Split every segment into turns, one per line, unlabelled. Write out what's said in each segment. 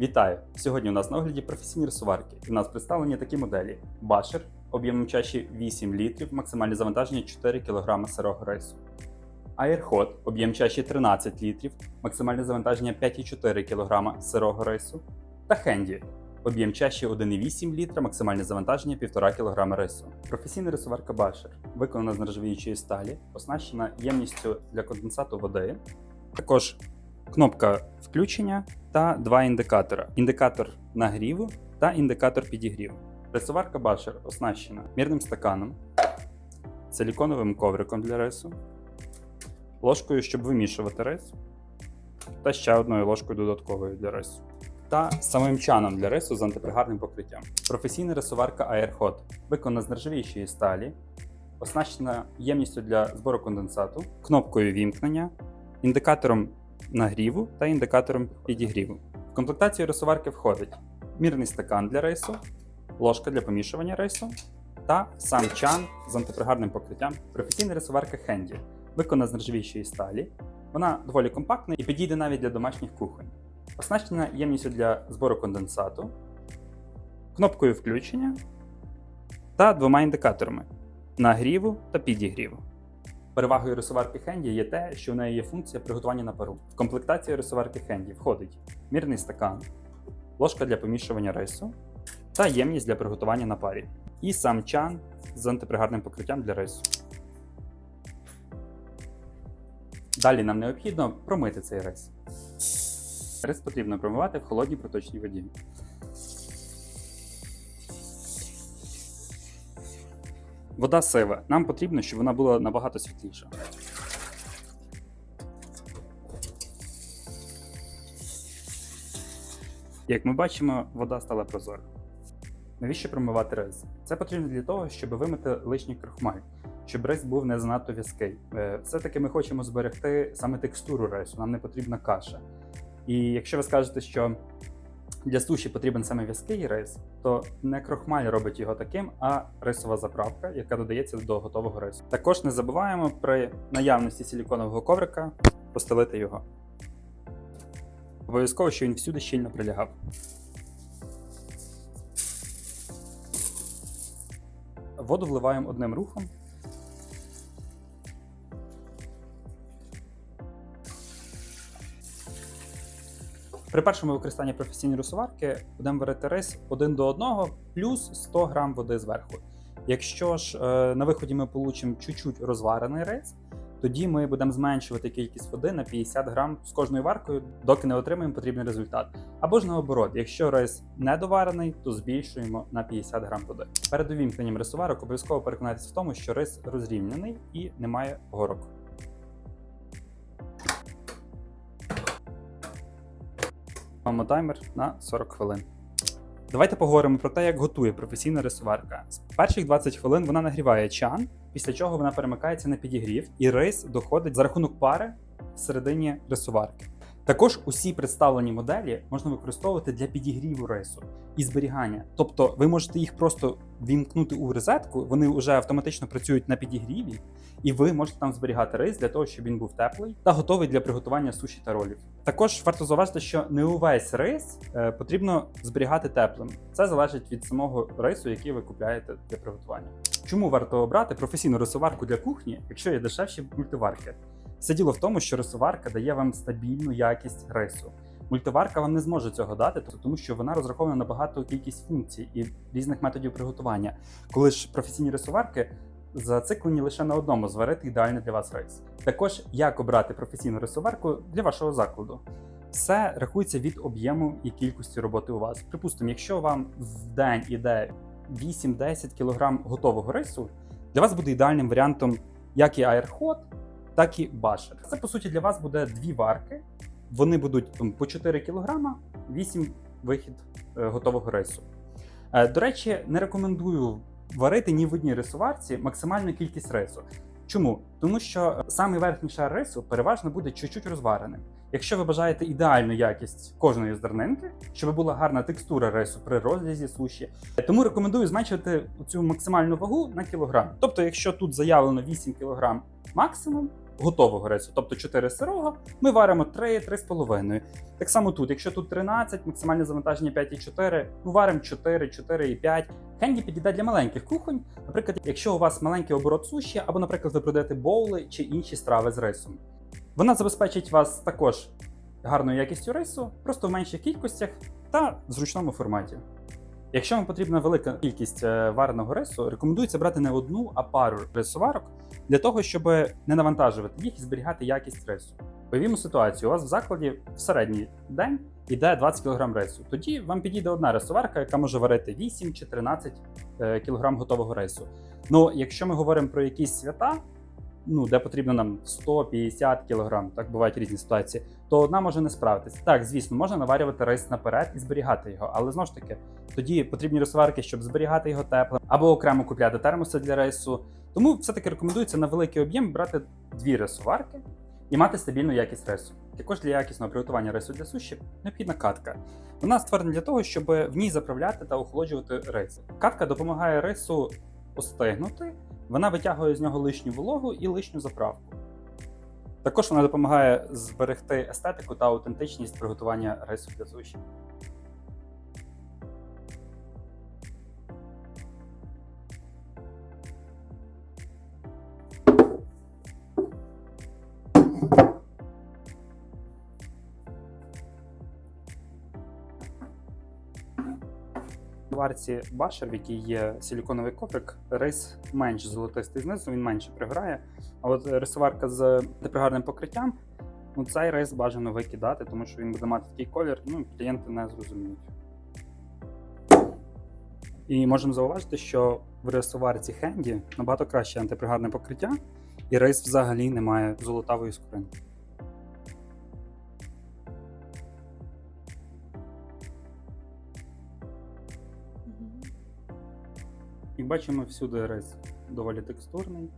Вітаю! Сьогодні у нас на огляді професійні рисуварки. В нас представлені такі моделі: Башер об'ємом чаші 8 літрів, максимальне завантаження 4 кг сирого рису. Airhot об'єм чаші 13 літрів, максимальне завантаження 5,4 кг сирого рису. Та Handy об'єм чаші 1,8 літра, максимальне завантаження 1,5 кг рису. Професійна рисуварка Башер виконана з нержавіючої сталі, оснащена ємністю для конденсату води. Також кнопка включення та два індикатора: індикатор нагріву та індикатор підігріву. Рисуварка Башер оснащена мірним стаканом, силіконовим ковриком для рису, ложкою, щоб вимішувати рис, та ще одною ложкою додатковою для рису. Та самим чаном для рису з антипригарним покриттям. Професійна рисуварка Airhot виконана з нержавіючої сталі, оснащена ємністю для збору конденсату, кнопкою вімкнення, індикатором нагріву та індикатором підігріву. В комплектацію рисуварки входить мірний стакан для рису, ложка для помішування рису та сам чан з антипригарним покриттям. Професійна рисуварка Handy виконана з нержавіючої сталі. Вона доволі компактна і підійде навіть для домашніх кухонь. Оснащена ємністю для збору конденсату, кнопкою включення та двома індикаторами нагріву та підігріву. Перевагою рисуварки Handy є те, що в неї є функція приготування на пару. В комплектацію рисуварки Handy входить мірний стакан, ложка для помішування рису та ємність для приготування на парі. І сам чан з антипригарним покриттям для рису. Далі нам необхідно промити цей рис. Рис потрібно промивати в холодній проточній воді. Вода сива. Нам потрібно, щоб вона була набагато світліша. Як ми бачимо, вода стала прозора. Навіщо промивати рис? Це потрібно для того, щоб вимити лишній крохмаль, щоб рис був не занадто в'язкий. Е, Все-таки ми хочемо зберегти саме текстуру рису, нам не потрібна каша. І якщо ви скажете, що для суші потрібен саме в'язкий рис, то не крохмаль робить його таким, а рисова заправка, яка додається до готового рису. Також не забуваємо при наявності силіконового коврика постелити його. Обов'язково, що він всюди щільно прилягав. Воду вливаємо одним рухом. При першому використанні професійної рисуварки будемо варити рис один до одного плюс 100 грам води зверху. Якщо ж е, на виході ми получимо чуть-чуть розварений рис, тоді ми будемо зменшувати кількість води на 50 грам з кожною варкою, доки не отримаємо потрібний результат. Або ж наоборот, якщо рис недоварений, то збільшуємо на 50 грам води. Перед увімкненням рисуварок обов'язково переконайтесь в тому, що рис розрівняний і не має горок. Маємо таймер на 40 хвилин. Давайте поговоримо про те, як готує професійна рисуварка. З перших 20 хвилин вона нагріває чан, після чого вона перемикається на підігрів, і рис доходить за рахунок пари всередині рисуварки. Також усі представлені моделі можна використовувати для підігріву рису і зберігання. Тобто ви можете їх просто вімкнути у розетку, вони вже автоматично працюють на підігріві, і ви можете там зберігати рис для того, щоб він був теплий та готовий для приготування суші та ролів. Також варто зауважити, що не увесь рис е, потрібно зберігати теплим. Це залежить від самого рису, який ви купляєте для приготування. Чому варто обрати професійну рисоварку для кухні, якщо є дешевші мультиварки? Все діло в тому, що рисоварка дає вам стабільну якість рису. Мультиварка вам не зможе цього дати, тому що вона розрахована на багату кількість функцій і різних методів приготування. Коли ж професійні рисуварки зациклені лише на одному зварити ідеальний для вас рис. Також як обрати професійну рисуварку для вашого закладу. Все рахується від об'єму і кількості роботи у вас. Припустимо, якщо вам в день іде 8-10 кг готового рису, для вас буде ідеальним варіантом як і Airhot, так і Башер. Це по суті для вас буде дві варки. Вони будуть по 4 кг, 8 вихід е, готового рису. Е, до речі, не рекомендую варити ні в одній рисуварці максимальну кількість рису. Чому? Тому що самий верхній шар рису переважно буде чуть-чуть розвареним. Якщо ви бажаєте ідеальну якість кожної зернинки, щоб була гарна текстура рису при розрізі суші, тому рекомендую зменшувати цю максимальну вагу на кілограм. Тобто, якщо тут заявлено 8 кг максимум, готового рису, тобто 4 сирого, ми варимо 3-3,5. Так само тут, якщо тут 13, максимальне завантаження 5,4, ну варимо 4, 4,5. Хенді підійде для маленьких кухонь. Наприклад, якщо у вас маленький оборот суші, або, наприклад, ви продаєте боули чи інші страви з рисом. Вона забезпечить вас також гарною якістю рису, просто в менших кількостях та в зручному форматі. Якщо вам потрібна велика кількість е, вареного рису, рекомендується брати не одну, а пару рисоварок для того, щоб не навантажувати їх і зберігати якість рису. Уявімо ситуацію, у вас в закладі в середній день йде 20 кг рису. Тоді вам підійде одна рисоварка, яка може варити 8 чи 13 кг готового рису. Ну, якщо ми говоримо про якісь свята, ну, де потрібно нам 150 кг, так бувають різні ситуації, то одна може не справитися. Так, звісно, можна наварювати рис наперед і зберігати його, але знову ж таки, тоді потрібні рисоварки, щоб зберігати його теплим, або окремо купляти термоси для рису. Тому все-таки рекомендується на великий об'єм брати дві рисоварки і мати стабільну якість рису. Також для якісного приготування рису для суші необхідна катка. Вона створена для того, щоб в ній заправляти та охолоджувати рис. Катка допомагає рису остигнути, вона витягує з нього лишню вологу і лишню заправку. Також вона допомагає зберегти естетику та аутентичність приготування рису для суші. В башер, в якій є силіконовий коврик, рис менш золотистий знизу, він менше пригорає. А от рисоварка з непригарним покриттям, ну цей рис бажано викидати, тому що він буде мати такий колір, ну клієнти не зрозуміють. І можемо зауважити, що в рисоварці Хенді набагато краще антипригарне покриття, і рис взагалі не має золотавої скоринки. Як бачимо, всюди рис доволі текстурний.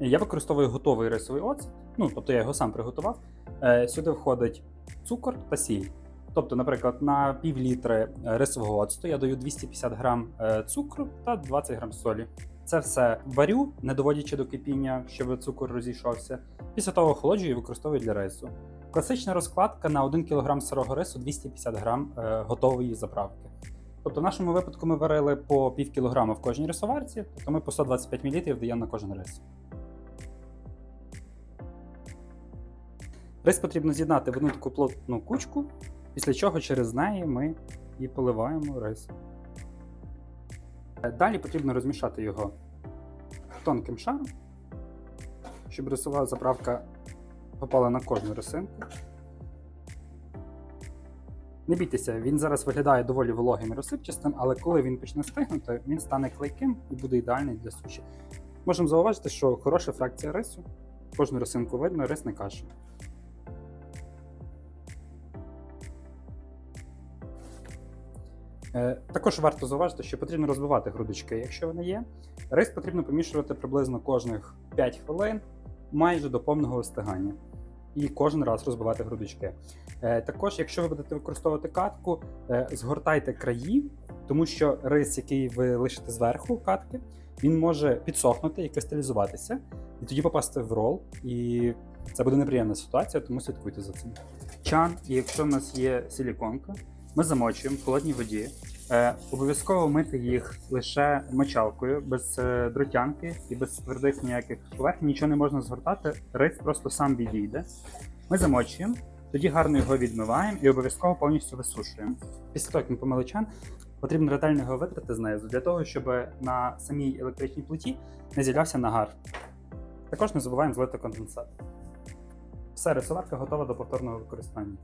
Я використовую готовий рисовий оцет, ну, тобто я його сам приготував. Е, Сюди входить цукор та сіль. Тобто, наприклад, на пів літри рисового оцту я даю 250 грам е, цукру та 20 грам солі. Це все варю, не доводячи до кипіння, щоб цукор розійшовся. Після того охолоджую і використовую для рису. Класична розкладка на 1 кг сирого рису 250 грам е, готової заправки. Тобто, в нашому випадку ми варили по пів кілограма в кожній рисоварці, тобто ми по 125 мл даємо на кожен рис. Рис потрібно з'єднати в одну таку плотну кучку, після чого через неї ми і поливаємо рис. Далі потрібно розмішати його тонким шаром, щоб рисова заправка попала на кожну рисинку. Не бійтеся, він зараз виглядає доволі вологим і розсипчастим, але коли він почне стигнути, він стане клейким і буде ідеальний для суші. Можемо зауважити, що хороша фракція рису. Кожну рисинку видно, рис не каша. Е, Також варто зауважити, що потрібно розбивати грудочки, якщо вони є. Рис потрібно помішувати приблизно кожних 5 хвилин, майже до повного остигання. І кожен раз розбивати грудочки. Е, Також, якщо ви будете використовувати катку, е, згортайте краї, тому що рис, який ви лишите зверху катки, він може підсохнути і кристалізуватися, і тоді попасти в рол. І це буде неприємна ситуація, тому слідкуйте за цим. Чан, і якщо в нас є силіконка, ми замочуємо в холодній воді. Е, обов'язково мити їх лише мочалкою, без е, дротянки і без твердих ніяких поверхень, нічого не можна згортати, рис просто сам відійде. Ми замочуємо, тоді гарно його відмиваємо і обов'язково повністю висушуємо. Після того, як ми помили потрібно ретельно його витрати знизу, для того, щоб на самій електричній плиті не з'являвся нагар. Також не забуваємо злити конденсат. Все, рисоварка готова до повторного використання.